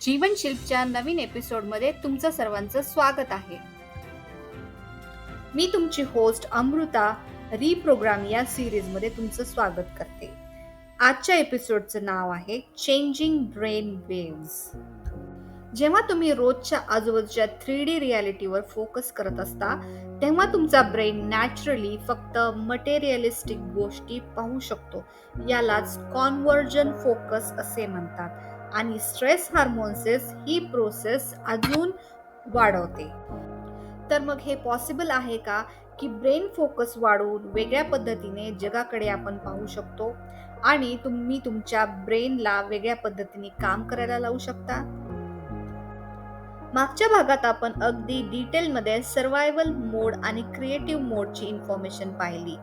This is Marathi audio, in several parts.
जीवनशिल्पच्या नवीन एपिसोडमध्ये तुमचं सर्वांचं स्वागत आहे. मी तुमची होस्ट अमृता रिप्रोग्राम या सिरीजमध्ये तुमचं स्वागत करते. आजच्या एपिसोडचं नाव आहे चेंजिंग ब्रेन वेव्स जेव्हा तुम्ही रोजच्या आजूबाजूच्या थ्री डी रियालिटीवर फोकस करत असता तेव्हा तुमचा ब्रेन नॅचरली फक्त मटेरियलिस्टिक गोष्टी पाहू शकतो. यालाच कॉन्व्हर्जन फोकस असे म्हणतात. आणि स्ट्रेस हार्मोन्सेस ही प्रोसेस अजून वाढवते. तर मग हे पॉसिबल आहे का की ब्रेन फोकस वाढवून वेगळ्या पद्धतीने जगाकडे आपण पाहू शकतो? आणि तुम्ही तुमच्या ब्रेनला वेगळ्या पद्धतीने काम करायला लावू शकता? मागच्या भागात आपण अगदी डिटेलमध्ये सर्वायवल मोड आणि क्रिएटिव्ह मोडची इन्फॉर्मेशन पाहिली.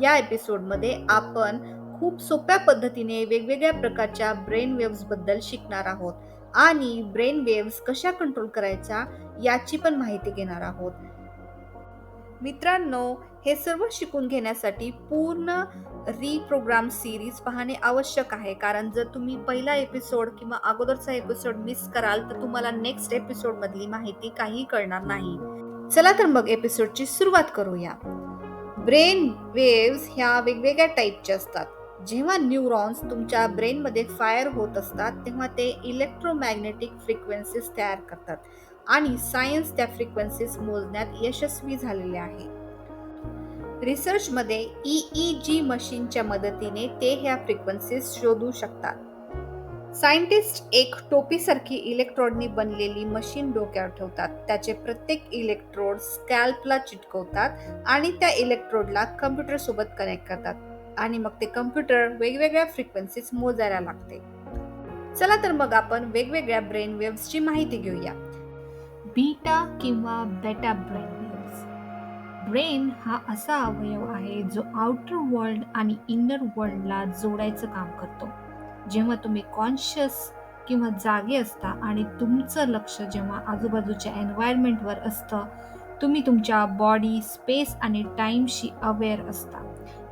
या एपिसोडमध्ये आपण खूप सोप्या पद्धतीने वेगवेगळ्या प्रकारच्या ब्रेन वेव्सबद्दल शिकणार आहोत. आणि ब्रेन वेव्स कशा कंट्रोल करायच्या याची पण माहिती घेणार आहोत. मित्रांनो हे सर्व शिकून घेण्यासाठी पूर्ण रिप्रोग्राम सिरीज पाहणे आवश्यक आहे. कारण जर तुम्ही पहिला एपिसोड किंवा अगोदरचा एपिसोड मिस कराल तर तुम्हाला नेक्स्ट एपिसोडमधली माहिती काही कळणार नाही. चला तर मग एपिसोडची सुरुवात करूया. ब्रेन वेव्स ह्या वेगवेगळ्या टाईपच्या असतात. जेव्हा न्यूरॉन्स तुमच्या ब्रेनमध्ये फायर होत असतात तेव्हा ते इलेक्ट्रोमॅग्नेटिक फ्रिक्वेन्सीज तयार करतात आणि सायन्स त्या फ्रिक्वेन्सीज मोजण्यात यशस्वी झालेले आहे. रिसर्चमध्ये ई जी मशीनच्या मदतीने ते ह्या फ्रिक्वेन्सीज शोधू शकतात. सायंटिस्ट एक टोपीसारखी इलेक्ट्रोडनी बनलेली मशीन डोक्यावर ठेवतात. त्याचे प्रत्येक इलेक्ट्रोड स्कॅल्पला चिटकवतात आणि त्या इलेक्ट्रोडला कम्प्युटरसोबत कनेक्ट करतात. आणि मग ते कम्प्युटर वेगवेगळ्या फ्रिक्वेन्सीज मोजायला लागते. चला तर मग आपण वेगवेगळ्या ब्रेन वेव्सची माहिती घेऊया. बीटा किंवा बेटा ब्रेन वेव्स ब्रेन हा असा अवयव आहे जो आउटर वर्ल्ड आणि इनर वर्ल्डला जोडायचं काम करतो. जेव्हा तुम्ही कॉन्शियस किंवा जागे असता आणि तुमचं लक्ष जेव्हा आजूबाजूच्या एन्व्हायरमेंटवर असतं तुम्ही तुमच्या बॉडी स्पेस आणि टाईमशी अवेअर असता.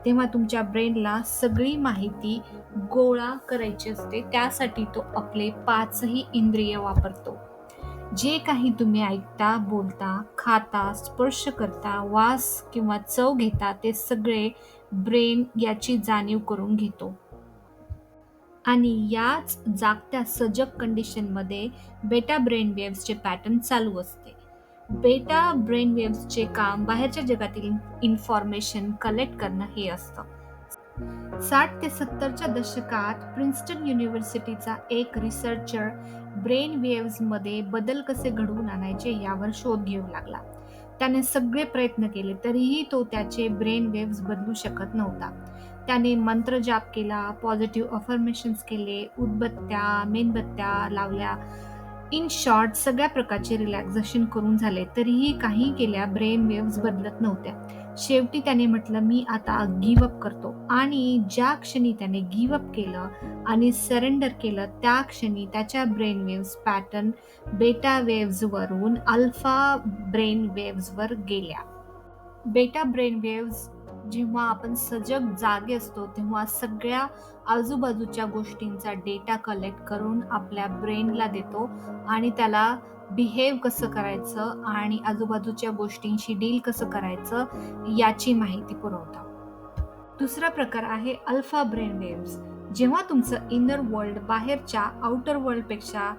तेव्हा तुमच्या ब्रेनला सगळी माहिती गोळा करायची असते. त्यासाठी तो आपले पाचही इंद्रिय वापरतो. जे काही तुम्ही ऐकता बोलता खाता स्पर्श करता वास किंवा चव घेता ते सगळे ब्रेन याची जाणीव करून घेतो. आणि याच जागत्या सजग कंडिशनमध्ये बेटा ब्रेन वेव्सचे पॅटर्न चालू असते. बेटा ब्रेन वेव्सचे काम बाहेरच्या जगातील इन्फॉर्मेशन कलेक्ट करणं हे असतं. साठ ते सत्तरच्या दशकात प्रिन्स्टन युनिव्हर्सिटीचा एक रिसर्चर ब्रेन वेव्समध्ये बदल कसे घडवून आणायचे यावर शोध घेऊ लागला. त्याने सगळे प्रयत्न केले तरीही तो त्याचे ब्रेन वेव्स बदलू शकत नव्हता. त्याने मंत्र जाप केला पॉझिटिव्ह अफर्मेशन्स केले उदबत्त्या मेणबत्त्या लावल्या इन शॉर्ट सगळ्या प्रकारचे रिलॅक्झेशन करून झाले तरीही काही केल्या ब्रेन वेव्स बदलत नव्हत्या. शेवटी त्याने म्हटलं मी आता गिवअप करतो. आणि ज्या क्षणी त्याने गिवअप केलं आणि सरेंडर केलं त्या क्षणी त्याच्या ब्रेन वेव्स पॅटर्न बेटा वेव्सवरून अल्फा ब्रेन वेव्सवर गेल्या. बेटा ब्रेन वेव्स जेव्हा आपण सजग जागे असतो तेव्हा सगळ्या आजूबाजूच्या गोष्टींचा डेटा कलेक्ट करून आपल्या ब्रेनला देतो आणि त्याला बिहेव कसं करायचं आणि आजूबाजूच्या गोष्टींशी डील कसं करायचं याची माहिती पुरवता. दुसरा प्रकार आहे अल्फा ब्रेन वेव्स जेव्हा तुमचं इनर वर्ल्ड बाहेरच्या आउटर वर्ल्डपेक्षा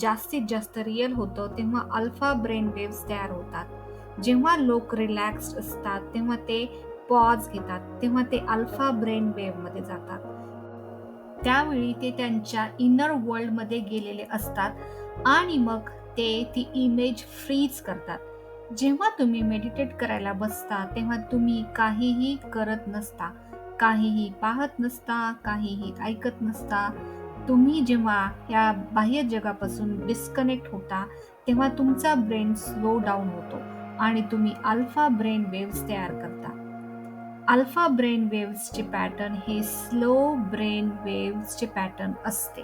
जास्तीत जास्त रिअल होतं तेव्हा अल्फा ब्रेन वेव्स तयार होतात. जेव्हा लोक रिलॅक्स्ड असतात तेव्हा ते पॉज घेतात तेव्हा ते अल्फा ब्रेन वेव्हमध्ये जातात. त्यावेळी ते त्यांच्या इनर वर्ल्डमध्ये गेलेले असतात आणि मग ते ती इमेज फ्रीज करतात. जेव्हा तुम्ही मेडिटेट करायला बसता तेव्हा तुम्ही काहीही करत नसता काहीही पाहत नसता काहीही ऐकत नसता. तुम्ही जेव्हा या बाह्य जगापासून डिस्कनेक्ट होता तेव्हा तुमचा ब्रेन स्लो डाऊन होतो आणि तुम्ही अल्फा ब्रेन वेव्स तयार करता. अल्फा ब्रेन वेव्सचे पॅटर्न हे स्लो ब्रेन वेव्सचे पॅटर्न असते.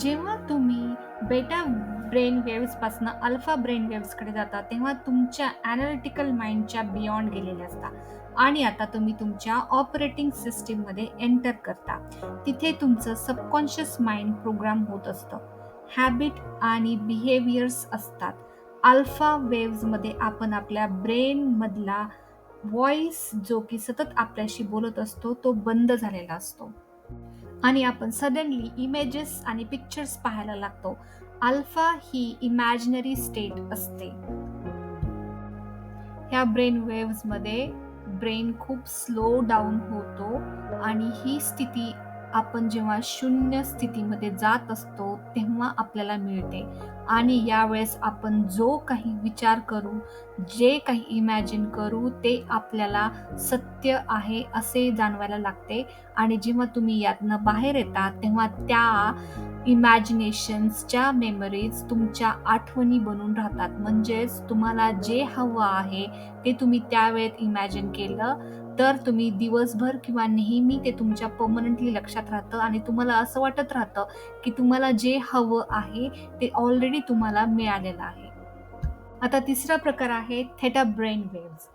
जेव्हा तुम्ही बेटा ब्रेन वेव्सपासून अल्फा ब्रेन वेव्सकडे जाता तेव्हा तुमच्या ॲनालिटिकल माइंडच्या बियॉन्ड गेलेल्या असतात आणि आता तुम्ही तुमच्या ऑपरेटिंग सिस्टीममध्ये एंटर करता. तिथे तुमचं सबकॉन्शियस माइंड प्रोग्राम होत असतं. हॅबिट आणि बिहेवियर्स असतात. अल्फा वेव्हजमध्ये आपण आपल्या ब्रेनमधला व्हॉइस जो की सतत आपल्याशी बोलत असतो तो बंद झालेला असतो. आणि आपण सडनली इमेजेस आणि पिक्चर्स पाहायला लागतो. अल्फा ही इमॅजिनरी स्टेट असते. ह्या ब्रेन वेव्हजमध्ये ब्रेन खूप स्लो डाऊन होतो आणि ही स्थिती आपण जेव्हा शून्य स्थितीमध्ये जात असतो तेव्हा आपल्याला मिळते. आणि यावेळेस आपण जो काही विचार करू जे काही इमॅजिन करू ते आपल्याला सत्य आहे असे जाणवायला लागते. आणि जेव्हा तुम्ही यातनं बाहेर येता तेव्हा त्या इमॅजिनेशन्सच्या मेमरीज तुमच्या आठवणी बनून राहतात. म्हणजेच तुम्हाला जे हवं आहे ते तुम्ही त्यावेळेत इमॅजिन केलं. तर तुम्ही दिवसभर किंवा नेहमी ते तुमच्या परमनंटली लक्षात राहतं आणि तुम्हाला असं वाटत राहतं की तुम्हाला जे हवं आहे ते ऑलरेडी तुम्हाला मिळालेलं आहे. आता तिसरा प्रकार आहे theta brain waves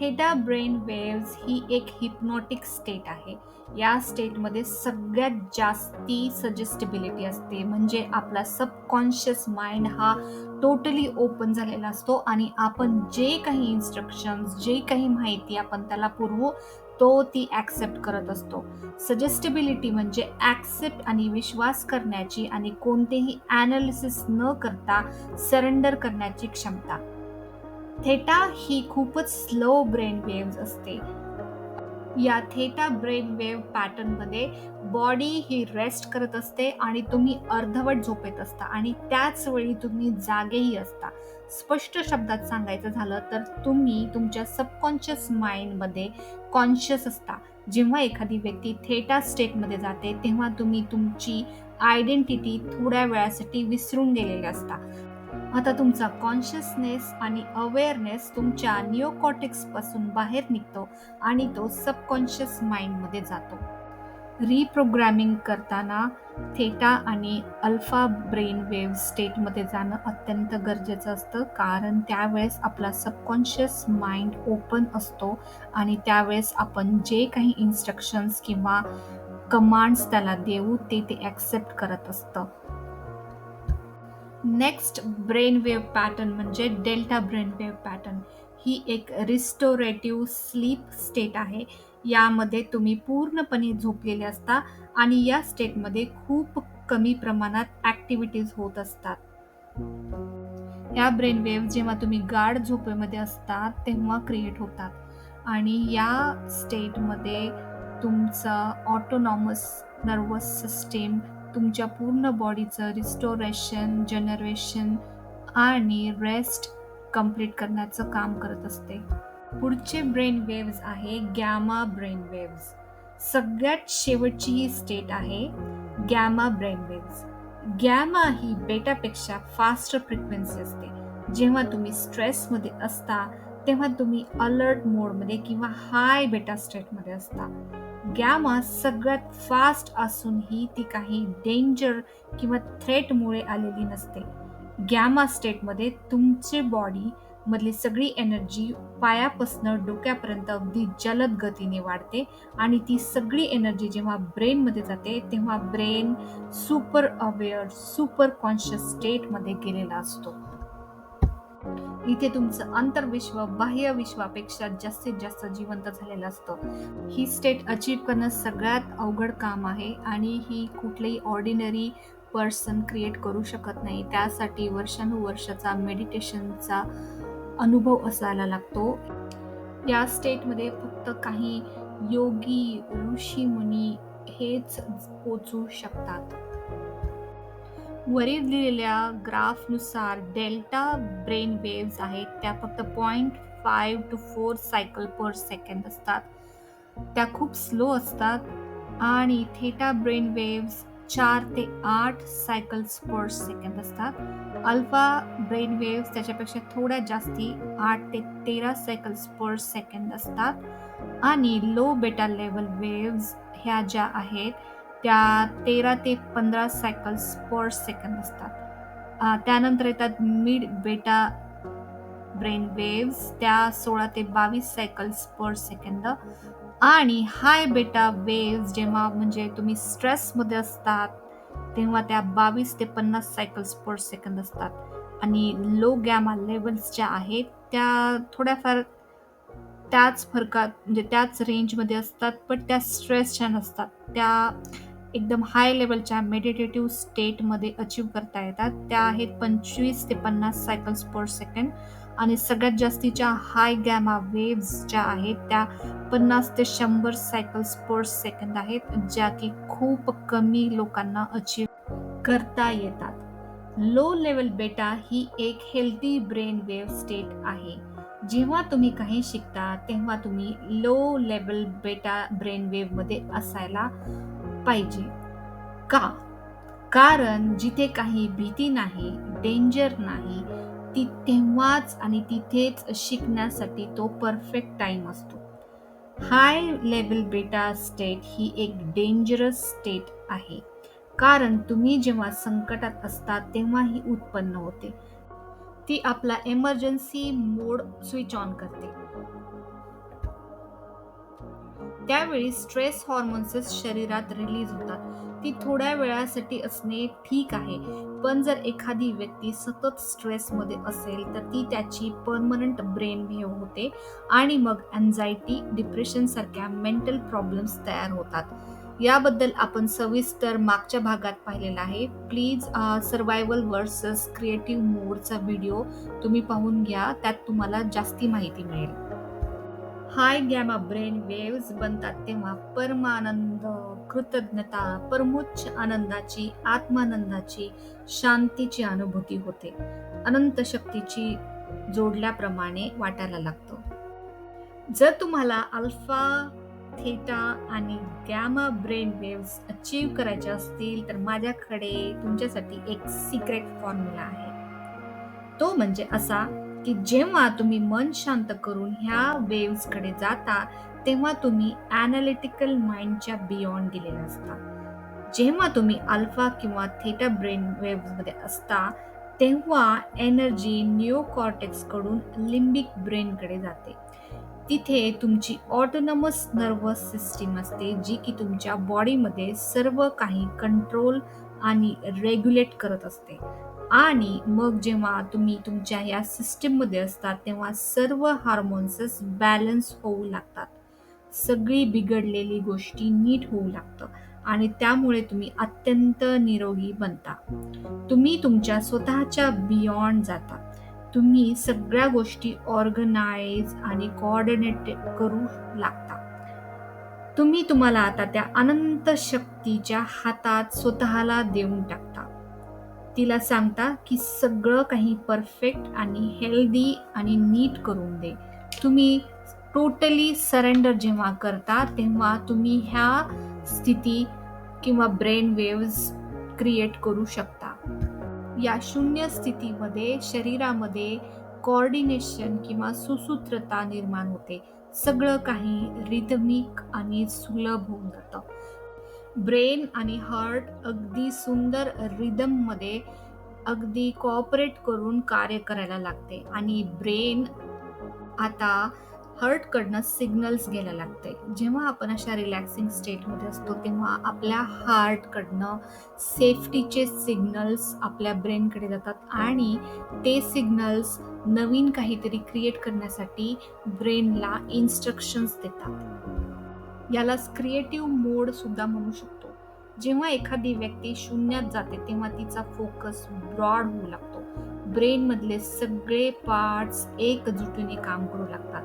theta brain waves ही एक हिप्नॉटिक स्टेट आहे. या स्टेटमध्ये सगळ्यात जास्ती सजेस्टिबिलिटी असते. म्हणजे आपला सबकॉन्शियस माइंड हा टोटली ओपन झालेला असतो आणि आपण जे काही इन्स्ट्रक्शन्स जे काही माहिती आपण त्याला पुरवू तो ती ॲक्सेप्ट करत असतो. सजेस्टिबिलिटी म्हणजे ॲक्सेप्ट आणि विश्वास करण्याची आणि कोणतेही ॲनालिसिस न करता सरेंडर करण्याची क्षमता. थेटा ही खूपच स्लो ब्रेन वेव्ज असते. या थेटा ब्रेन वेव्ह पॅटर्नमध्ये बॉडी ही रेस्ट करत असते आणि तुम्ही अर्धवट झोपेत असता आणि त्याच वेळी तुम्ही जागेही असता. स्पष्ट शब्दात सांगायचं झालं तर तुम्ही तुमच्या सबकॉन्शियस माइंडमध्ये कॉन्शियस असता. जेव्हा एखादी व्यक्ती थेटा स्टेटमध्ये जाते तेव्हा तुम्ही तुमची आयडेंटिटी थोड्या वेळासाठी विसरून गेलेले असता. आता तुमचा कॉन्शियसनेस आणि अवेअरनेस तुमच्या निओकॉटिक्सपासून बाहेर निघतो आणि तो सबकॉन्शियस माइंडमध्ये जातो. रिप्रोग्रॅमिंग करताना थेटा आणि अल्फा ब्रेन वेव्ह स्टेटमध्ये जाणं अत्यंत गरजेचं असतं. कारण त्यावेळेस आपला सबकॉन्शियस माइंड ओपन असतो आणि त्यावेळेस आपण जे काही इन्स्ट्रक्शन्स किंवा कमांड्स त्याला देऊ ते ते ॲक्सेप्ट करत असतं. नेक्स्ट ब्रेनवेव्ह पॅटर्न म्हणजे डेल्टा ब्रेनवेव्ह पॅटर्न. ही एक रिस्टोरेटिव्ह स्लीप स्टेट आहे. यामध्ये तुम्ही पूर्णपणे झोपलेले असता आणि या स्टेटमध्ये खूप कमी प्रमाणात ॲक्टिव्हिटीज होत असतात. या ब्रेनवेव्ह जेव्हा तुम्ही गाढ झोपेमध्ये असतात तेव्हा क्रिएट होतात. आणि या स्टेटमध्ये तुमचं ऑटोनॉमस नर्वस सिस्टीम तुमच्या पूर्ण बॉडीचं रिस्टोरेशन जनरेशन आणि रेस्ट कंप्लीट करण्याचं काम करत असते. पुढचे ब्रेन वेव्ज आहे गॅमा ब्रेन वेव्ज सगळ्यात शेवटची ही स्टेट आहे गॅमा ब्रेन वेव्ज गॅमा ही बेटापेक्षा फास्ट फ्रिक्वेन्सी असते. जेव्हा तुम्ही स्ट्रेसमध्ये असता तेव्हा तुम्ही अलर्ट मोडमध्ये किंवा हाय बेटा स्टेटमध्ये असता. गॅमा सगळ्यात फास्ट असूनही ती काही डेंजर किंवा थ्रेटमुळे आलेली नसते. गॅमा स्टेटमध्ये तुमची बॉडी मधली सगळी एनर्जी पायापासनं डोक्यापर्यंत अगदी जलद गतीने वाढते आणि ती सगळी एनर्जी जेव्हा ब्रेनमध्ये जाते तेव्हा brain super aware super conscious स्टेटमध्ये गेलेला असतो. इथे तुमचं अंतर्विश्व बाह्य विश्वापेक्षा जास्तीत जास्त जिवंत झालेलं असतं. ही स्टेट अचीव करणं सगळ्यात अवघड काम आहे आणि ही कुठलीही ऑर्डिनरी पर्सन क्रिएट करू शकत नाही. त्यासाठी वर्षानुवर्षाचा मेडिटेशनचा अनुभव असायला लागतो. या स्टेटमध्ये फक्त काही योगी ऋषी मुनी हेच पोचू शकतात. वरील दिलेल्या ग्राफनुसार डेल्टा ब्रेन वेव्स आहेत त्या फक्त point five two four cycle per second असतात. त्या खूप स्लो असतात आणि थेटा ब्रेन वेव्स चार ते आठ सायकल्स पर सेकंड असतात. अल्फा ब्रेन वेव्स त्याच्यापेक्षा थोड्या जास्ती आठ ते तेरा सायकल्स पर सेकंड असतात. आणि लो बेटा लेवल वेव्स ह्या ज्या आहेत त्या तेरा ते पंधरा सायकल्स पर सेकंद असतात. त्यानंतर येतात मिड बेटा ब्रेन वेव्स त्या सोळा ते बावीस सायकल्स पर सेकंद आणि हाय बेटा वेव्स जेव्हा म्हणजे तुम्ही स्ट्रेसमध्ये असतात तेव्हा त्या बावीस ते पन्नास सायकल्स पर सेकंद असतात. आणि लो गॅमा लेवल्स ज्या आहेत त्या थोड्याफार त्याच फरकात म्हणजे त्याच रेंजमध्ये असतात पण त्या स्ट्रेसच्या नसतात त्या एकदम हाय लेवलच्या मेडिटेटिव्ह स्टेटमध्ये अचीव करता येतात. त्या आहेत पंचवीस ते पन्नास सायकल्स पर सेकंड आणि सगळ्यात जास्तीच्या हाय गॅमा वेव्स ज्या आहेत त्या पन्नास ते शंभर सायकल्स पर सेकंद आहेत ज्या की खूप कमी लोकांना अचीव करता येतात. लो लेवल बेटा ही एक हेल्दी ब्रेन वेव्ह स्टेट आहे. जेव्हा तुम्ही काही शिकता तेव्हा तुम्ही लो लेवल बेटा ब्रेन वेव्हमध्ये असायला पाहिजे. का? कारण जिथे काही भीती नाही डेंजर नाही ती तेव्हाच आणि तिथेच शिकण्यासाठी तो परफेक्ट टाइम असतो. हाय लेवल बेटा स्टेट ही एक डेंजरस स्टेट आहे. कारण तुम्ही जेव्हा संकटात असता तेव्हा ही उत्पन्न होते. ती आपला एमर्जन्सी मोड स्विच ऑन करते. त्यावेळी स्ट्रेस हॉर्मोन्स शरीरात रिलीज होतात. ती थोड्या वेळासाठी असणे ठीक आहे. पण जर एखादी व्यक्ती सतत स्ट्रेसमध्ये असेल तर ती त्याची परमनंट ब्रेन भेव होते आणि मग अँझायटी डिप्रेशनसारख्या मेंटल प्रॉब्लेम्स तयार होतात. याबद्दल आपण सविस्तर मागच्या भागात पाहिलेला आहे. प्लीज सर्वायवल वर्सेस क्रिएटिव्ह मोडचा व्हिडिओ तुम्ही पाहून घ्या. त्यात तुम्हाला जास्ती माहिती मिळेल. हाय गॅमा ब्रेन वेव्स बनतात तेव्हा परमानंद कृतज्ञता परमोच्च आनंदाची आत्मानंदाची शांतीची अनुभूती होते. अनंत शक्तीची जोडल्याप्रमाणे वाटायला लागतो. जर तुम्हाला अल्फा थेटा आणि गॅमा ब्रेन वेव्स अचीव करायचे असतील तर माझ्याकडे तुमच्यासाठी एक सिक्रेट फॉर्म्युला आहे. तो म्हणजे असा की जेव्हा तुम्ही मन शांत करून ह्या वेव्सकडे जाता तेव्हा तुम्ही ॲनालिटिकल माइंडच्या बियॉन्ड गेलेला असता. जेव्हा तुम्ही अल्फा किंवा थेटा ब्रेन वेव्समध्ये असता तेव्हा एनर्जी न्यूकॉर्टेक्सकडून लिंबिक ब्रेनकडे जाते. तिथे तुमची ऑटोनॉमस नर्वस सिस्टीम असते जी की तुमच्या बॉडीमध्ये सर्व काही कंट्रोल आणि रेग्युलेट करत असते. आणि मग जेव्हा तुम्ही तुमच्या या सिस्टीममध्ये असतात तेव्हा सर्व हार्मोन्सेस बॅलन्स होऊ लागतात. सगळी बिघडलेली गोष्टी नीट होऊ लागतं आणि त्यामुळे तुम्ही अत्यंत निरोगी बनता. तुम्ही तुमच्या स्वतःच्या बियॉन्ड जाता. तुम्ही सगळ्या गोष्टी ऑर्गनाइज आणि कोऑर्डिनेट करू लागता. तुम्ही तुम्हाला आता त्या अनंत शक्तीच्या हातात स्वतःला देऊन टाकता. तिला सांगता की सगळं काही परफेक्ट आणि हेल्दी आणि नीट करून दे. तुम्ही टोटली सरेंडर जेव्हा करता तेव्हा तुम्ही ह्या स्थिती किंवा ब्रेन वेव्स क्रिएट करू शकता. या शून्य स्थितीमध्ये शरीरामध्ये कॉर्डिनेशन किंवा सुसूत्रता निर्माण होते. सगळं काही रिदमिक आणि सुलभ होऊन जातं. ब्रेन आणि हार्ट अगदी सुंदर रिदममध्ये अगदी कॉपरेट करून कार्य करायला लागते. आणि ब्रेन आता हार्टकडनं सिग्नल्स घ्यायला लागते. जेव्हा आपण अशा रिलॅक्सिंग स्टेटमध्ये असतो तेव्हा आपल्या हार्टकडनं सेफ्टीचे सिग्नल्स आपल्या ब्रेनकडे जातात. आणि ते सिग्नल्स नवीन काहीतरी क्रिएट करण्यासाठी ब्रेनला इन्स्ट्रक्शन्स देतात. यालाच क्रिएटिव्ह मोड सुद्धा म्हणू शकतो. जेव्हा एखादी व्यक्ती शून्यात जाते तेव्हा तिचा फोकस ब्रॉड होऊ लागतो. ब्रेन मधले सगळे पार्ट्स एकजुटीने काम करू लागतात.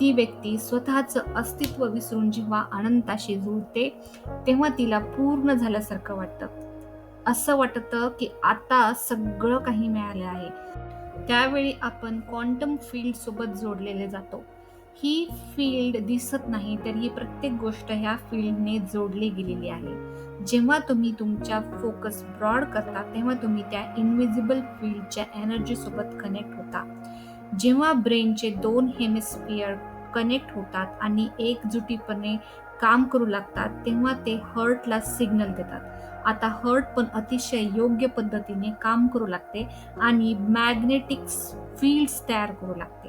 ती व्यक्ती स्वतःचं अस्तित्व विसरून जेव्हा अनंताशी जुळते तेव्हा तिला पूर्ण झाल्यासारखं वाटतं. असं वाटतं की आता सगळं काही मिळालं आहे. त्यावेळी आपण क्वांटम फील्ड सोबत जोडलेले जातो. ही फील्ड दिसत नाही तर ही प्रत्येक गोष्ट ह्या फील्डने जोडली गेलेली आहे. जेव्हा तुम्ही तुमच्या फोकस ब्रॉड करता तेव्हा तुम्ही त्या इनविजिबल फील्डच्या एनर्जीसोबत कनेक्ट होता. जेव्हा ब्रेनचे दोन हेमिस्फिअर कनेक्ट होतात आणि एकजुटीपणे काम करू लागतात तेव्हा ते हर्टला सिग्नल देतात. आता हर्ट पण अतिशय योग्य पद्धतीने काम करू लागते आणि मॅग्नेटिक फील्ड्स तयार करू लागते.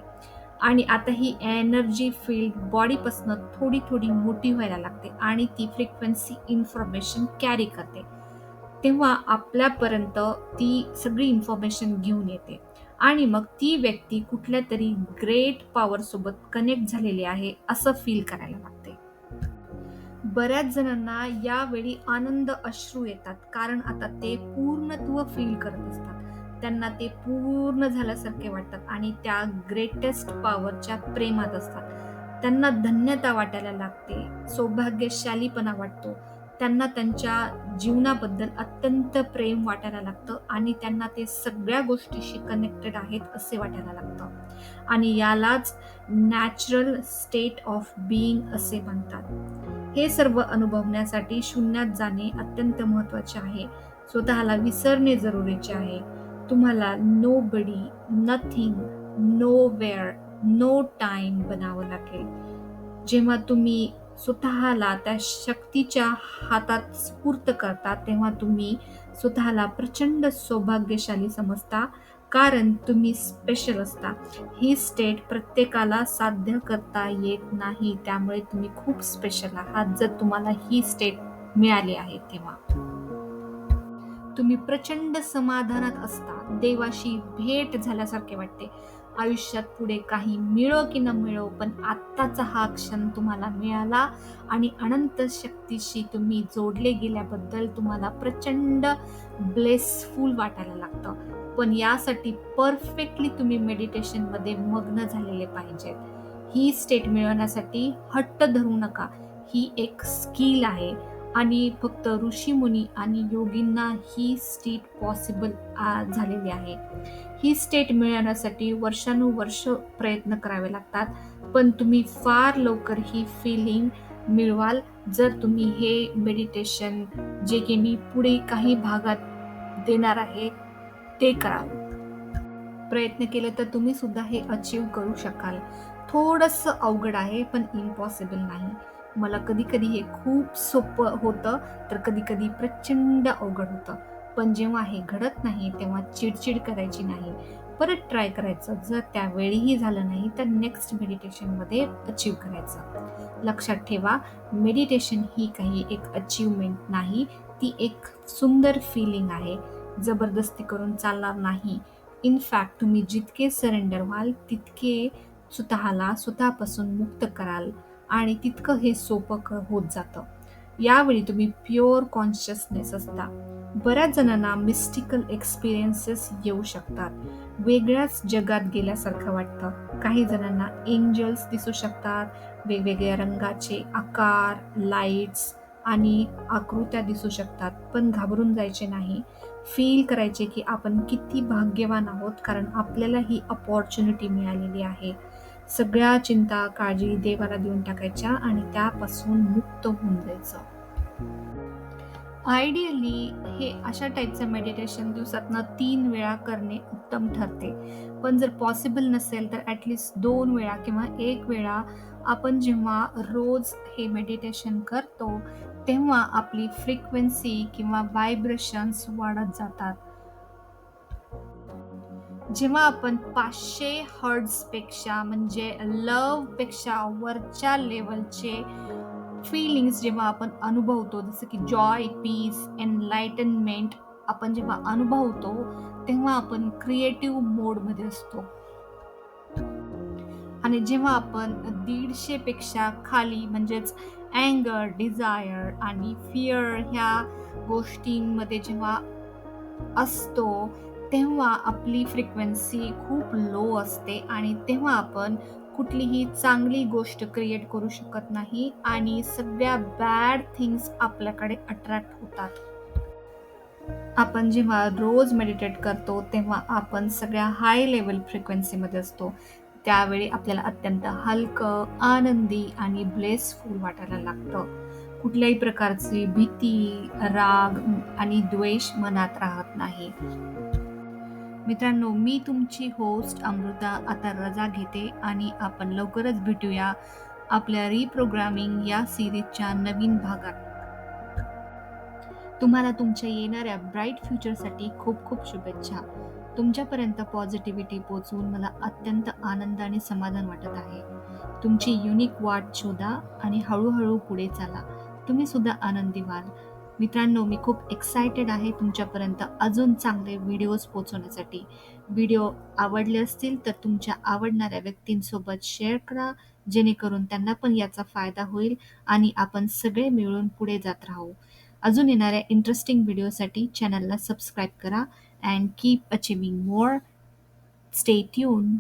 आणि आता ही एनर्जी फील्ड बॉडीपासून थोडी थोडी मोठी व्हायला लागते आणि ती फ्रिक्वेन्सी इन्फॉर्मेशन कॅरी करते. तेव्हा आपल्यापर्यंत ती सगळी इन्फॉर्मेशन घेऊन येते. आणि मग ती व्यक्ती कुठल्या तरी ग्रेट पॉवरसोबत कनेक्ट झालेली आहे असं फील करायला लागते. बऱ्याच जणांना यावेळी आनंद अश्रू येतात कारण आता ते पूर्णत्व फील करत असतात. त्यांना ते पूर्ण झाल्यासारखे वाटतात आणि त्या ग्रेटेस्ट पॉवरच्या प्रेमात असतात. त्यांना धन्यता वाटायला लागते सौभाग्यशालीपणा वाटतो. त्यांना त्यांच्या जीवनाबद्दल अत्यंत प्रेम वाटायला लागतं आणि त्यांना ते सगळ्या गोष्टीशी कनेक्टेड आहेत असे वाटायला लागतं. आणि यालाच नॅचरल स्टेट ऑफ बिईंग असे म्हणतात. हे सर्व अनुभवण्यासाठी शून्यात जाणे अत्यंत महत्त्वाचे आहे. स्वतःला विसरणे जरुरीचे आहे. तुम्हाला nobody nothing nowhere no time बनावं लागेल. जेव्हा तुम्ही स्वतःला त्या शक्तीच्या हातात स्फूर्त करता तेव्हा तुम्ही स्वतःला प्रचंड सौभाग्यशाली समजता कारण तुम्ही स्पेशल असता. ही स्टेट प्रत्येकाला साध्य करता येत नाही त्यामुळे तुम्ही खूप स्पेशल आहात जर तुम्हाला ही स्टेट मिळाली आहे तेव्हा. तुम्ही प्रचंड समाधानात असता. देवाशी भेट झाल्यासारखे वाटते. आयुष्यात पुढे काही मिळो की न मिळो पण आत्ताचा हा क्षण तुम्हाला मिळाला आणि अनंत शक्तीशी तुम्ही जोडले गेल्याबद्दल तुम्हाला प्रचंड ब्लेसफुल वाटायला लागतं. पण यासाठी परफेक्टली तुम्ही मेडिटेशनमध्ये मग्न झालेले पाहिजेत. ही स्टेट मिळवण्यासाठी हट्ट धरू नका. ही एक स्किल आहे. आणि फक्त ऋषीमुनी आणि योगींना ही स्टेट पॉसिबल झालेली आहे. ही स्टेट मिळवण्यासाठी वर्षानुवर्ष प्रयत्न करावे लागतात. पण तुम्ही फार लवकर ही फिलिंग मिळवाल. जर तुम्ही हे मेडिटेशन जे की मी पुढे काही भागात देणार आहे ते कराल. प्रयत्न केले तर तुम्ही सुद्धा हे अचीव करू शकाल. थोडंसं अवघड आहे पण इम्पॉसिबल नाही. मला कधी कधी हे खूप सोपं होतं तर कधी कधी प्रचंड अवघड होतं. पण जेव्हा हे घडत नाही तेव्हा चिडचिड करायची नाही. परत ट्राय करायचं. जर त्यावेळीही झालं नाही तर नेक्स्ट मेडिटेशनमध्ये अचीव करायचं. लक्षात ठेवा मेडिटेशन ही काही एक अचीवमेंट नाही ती एक सुंदर फिलिंग आहे. जबरदस्ती करून चालणार नाही. इनफॅक्ट तुम्ही जितके सरेंडर व्हाल तितके स्वतःला स्वतःपासून मुक्त कराल. आणि तितकं हे सोपं होत जातं. यावेळी तुम्ही प्युअर कॉन्शियसनेस असता. बऱ्याच जणांना मिस्टिकल एक्सपिरियन्सेस येऊ शकतात. वेगळ्याच जगात गेल्यासारखं वाटतं. काही जणांना एंजल्स दिसू शकतात. वेगवेगळ्या रंगाचे आकार लाईट्स आणि आकृत्या दिसू शकतात. पण घाबरून जायचे नाही. फील करायचे की आपण किती भाग्यवान आहोत कारण आपल्याला ही अपॉर्च्युनिटी मिळालेली आहे. सगळ्या चिंता काळजी देवाला देऊन टाकायच्या आणि त्यापासून मुक्त होऊन जायचं. आयडियली हे अशा टाईपचं मेडिटेशन दिवसातनं तीन वेळा करणे उत्तम ठरते. पण जर पॉसिबल नसेल तर ॲटलिस्ट दोन वेळा किंवा एक वेळा आपण जेव्हा रोज हे मेडिटेशन करतो तेव्हा आपली फ्रिक्वेन्सी किंवा व्हायब्रेशन्स वाढत जातात. जेव्हा आपण पाचशे हर्ड्सपेक्षा म्हणजे लवपेक्षा वरच्या लेवलचे फिलिंग्स जेव्हा आपण अनुभवतो जसं की जॉय पीस एनलाइटनमेंट आपण जेव्हा अनुभवतो तेव्हा आपण क्रिएटिव्ह मोडमध्ये असतो. आणि जेव्हा आपण दीडशेपेक्षा खाली म्हणजेच अँगर डिझायर आणि फिअर ह्या गोष्टींमध्ये जेव्हा असतो तेव्हा आपली फ्रिक्वेन्सी खूप लो असते आणि तेव्हा आपण कुठलीही चांगली गोष्ट क्रिएट करू शकत नाही आणि सगळ्या बॅड थिंग्स आपल्याकडे अट्रॅक्ट होतात. आपण जेव्हा रोज मेडिटेट करतो तेव्हा आपण सगळ्या हाय लेवल फ्रिक्वेन्सीमध्ये असतो. त्यावेळी आपल्याला अत्यंत हलकं आनंदी आणि ब्लेसफुल वाटायला लागतं. कुठल्याही प्रकारची भीती राग आणि द्वेष मनात राहत नाही. मित्रांनो मी तुमची होस्ट अमृता आता रजा घेते आणि आपण लवकरच भेटूया आपल्या रिप्रोग्रामिंग या सिरीजच्या नवीन भागात. तुम्हाला तुमच्या येणाऱ्या ब्राईट फ्युचरसाठी खूप खूप शुभेच्छा. तुमच्यापर्यंत पॉझिटिव्हिटी पोचवून मला अत्यंत आनंद आणि समाधान वाटत आहे. तुमची युनिक वाट शोधा आणि हळूहळू पुढे चाला. तुम्ही सुद्धा आनंदी व्हाल मित्रांनो मी खूप एक्सायटेड आहे तुमच्यापर्यंत अजून चांगले व्हिडिओज पोचवण्यासाठी व्हिडिओ आवडले असतील तर तुमच्या आवडणाऱ्या व्यक्तींसोबत शेअर करा जेणेकरून त्यांना पण याचा फायदा होईल आणि आपण सगळे मिळून पुढे जात राहू. अजून येणाऱ्या इंटरेस्टिंग व्हिडिओसाठी चॅनलला सबस्क्राईब करा and keep achieving more stay tune